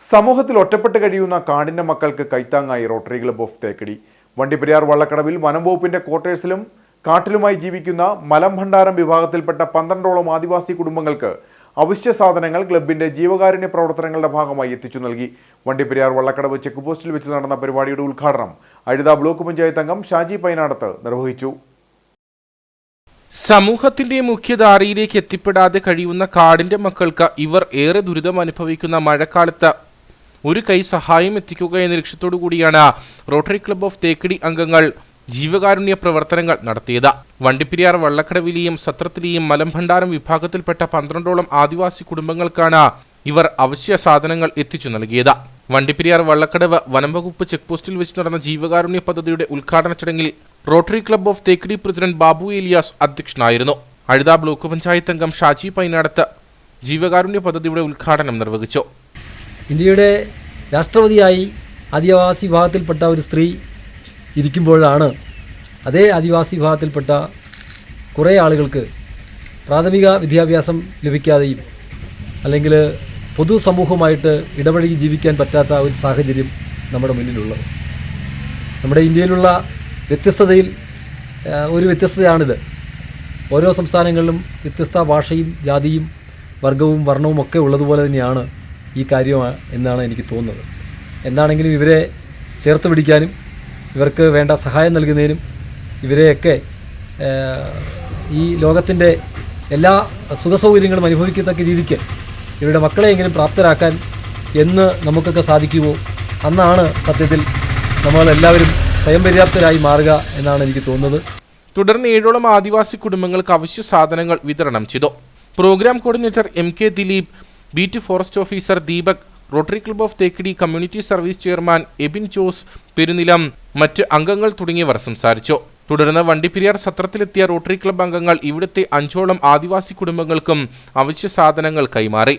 സമൂഹത്തിൽ ഒറ്റപ്പെട്ട് കഴിയുന്ന കാടിന്റെ മക്കൾക്ക് കൈത്താങ്ങായി rotary club of Thekkady. Vandiperiyar വള്ളക്കടവിൽ വനം വകുപ്പിന്റെ ക്വാർട്ടേഴ്സിലും കാട്ടിലുമായി ജീവിക്കുന്ന മലം ഭണ്ഡാരം വിഭാഗത്തിൽപ്പെട്ട പന്ത്രണ്ടോളം ആദിവാസി കുടുംബങ്ങൾക്ക് അവശ്യ സാധനങ്ങൾ ക്ലബിന്റെ ജീവകാരുണ്യ പ്രവർത്തനങ്ങളുടെ ഭാഗമായി എത്തിച്ചു നൽകി. വണ്ടിപ്പെരിയാർ വള്ളക്കടവ് ചെക്ക് പോസ്റ്റിൽ വെച്ച് നടന്ന പരിപാടിയുടെ ഉദ്ഘാടനം അഴുത ബ്ലോക്ക് പഞ്ചായത്ത് അംഗം ഷാജി പൈനാടത്ത് നിർവഹിച്ചു. സമൂഹത്തിന്റെ മുഖ്യധാരയിലേക്ക് എത്തിപ്പെടാതെ കഴിയുന്ന കാടിന്റെ മക്കൾക്ക് ഇവർ ഏറെ ദുരിതം അനുഭവിക്കുന്ന മഴക്കാലത്ത് ഒരു കൈ സഹായം എത്തിക്കുക എന്ന ലക്ഷ്യത്തോടു കൂടിയാണ് റോട്ടറി ക്ലബ്ബ് ഓഫ് തേക്കടി അംഗങ്ങൾ ജീവകാരുണ്യ പ്രവർത്തനങ്ങൾ നടത്തിയത്. വണ്ടിപ്പെരിയാർ വള്ളക്കടവിലെയും സത്രത്തിലെയും മലംഭണ്ഡാരം വിഭാഗത്തിൽപ്പെട്ട പന്ത്രണ്ടോളം ആദിവാസി കുടുംബങ്ങൾക്കാണ് ഇവർ അവശ്യ സാധനങ്ങൾ എത്തിച്ചു നൽകിയത്. വണ്ടിപ്പെരിയാർ വള്ളക്കടവ് വനംവകുപ്പ് ചെക്ക് പോസ്റ്റിൽ വെച്ച് നടന്ന ജീവകാരുണ്യ പദ്ധതിയുടെ ഉദ്ഘാടന ചടങ്ങിൽ rotary club of Thekkady president Babu Elias അധ്യക്ഷനായിരുന്നു. അഴുത ബ്ലോക്ക് പഞ്ചായത്ത് അംഗം ഷാജി പൈനാടത്ത് ജീവകാരുണ്യ പദ്ധതിയുടെ ഉദ്ഘാടനം നിർവഹിച്ചു. ഇന്ത്യയുടെ രാഷ്ട്രപതിയായി ആദിവാസി വിഭാഗത്തിൽപ്പെട്ട ഒരു സ്ത്രീ ഇരിക്കുമ്പോഴാണ് അതേ ആദിവാസി വിഭാഗത്തിൽപ്പെട്ട കുറേ ആളുകൾക്ക് പ്രാഥമിക വിദ്യാഭ്യാസം ലഭിക്കാതെയും അല്ലെങ്കിൽ പൊതുസമൂഹവുമായിട്ട് ഇടപഴകി ജീവിക്കാൻ പറ്റാത്ത ഒരു സാഹചര്യം നമ്മുടെ മുന്നിലുള്ളത്. നമ്മുടെ ഇന്ത്യയിലുള്ള വ്യത്യസ്തതയിൽ ഒരു വ്യത്യസ്തതയാണിത്. ഓരോ സംസ്ഥാനങ്ങളിലും വ്യത്യസ്ത ഭാഷയും ജാതിയും വർഗവും വർണവും ഒക്കെ ഉള്ളതുപോലെ തന്നെയാണ് ഈ കാര്യമാണ് എന്നാണ് എനിക്ക് തോന്നുന്നത്. എന്താണെങ്കിലും ഇവരെ ചേർത്ത് പിടിക്കാനും ഇവർക്ക് വേണ്ട സഹായം നൽകുന്നതിനും ഇവരെയൊക്കെ ഈ ലോകത്തിന്റെ എല്ലാ സുഖസൗകര്യങ്ങളും അനുഭവിക്കത്തക്ക രീതിക്ക് ഇവരുടെ മക്കളെയെങ്കിലും പ്രാപ്തരാക്കാൻ എന്ന് നമുക്കൊക്കെ സാധിക്കുമോ? അന്നാണ് സത്യത്തിൽ നമ്മളെല്ലാവരും സ്വയം പര്യാപ്തരായി മാറുക എന്നാണ് എനിക്ക് തോന്നുന്നത്. തുടർന്ന് ഏഴോളം ആദിവാസി കുടുംബങ്ങൾക്ക് അവശ്യ സാധനങ്ങൾ വിതരണം ചെയ്തു. Programme coordinator M K Dileep beat forest officer Deepak Rotary club of Thekkady community service chairman Ebin Jose Perunilam മറ്റ് അംഗങ്ങൾ തുടങ്ങിയവർ സംസാരിച്ചു. തുടർന്ന് വണ്ടിപ്പെരിയാർ സത്രത്തിലെത്തിയ റോട്ടറി ക്ലബ് അംഗങ്ങൾ ഇവിടുത്തെ അഞ്ചോളം ആദിവാസി കുടുംബങ്ങൾക്കും അവശ്യ സാധനങ്ങൾ കൈമാറി.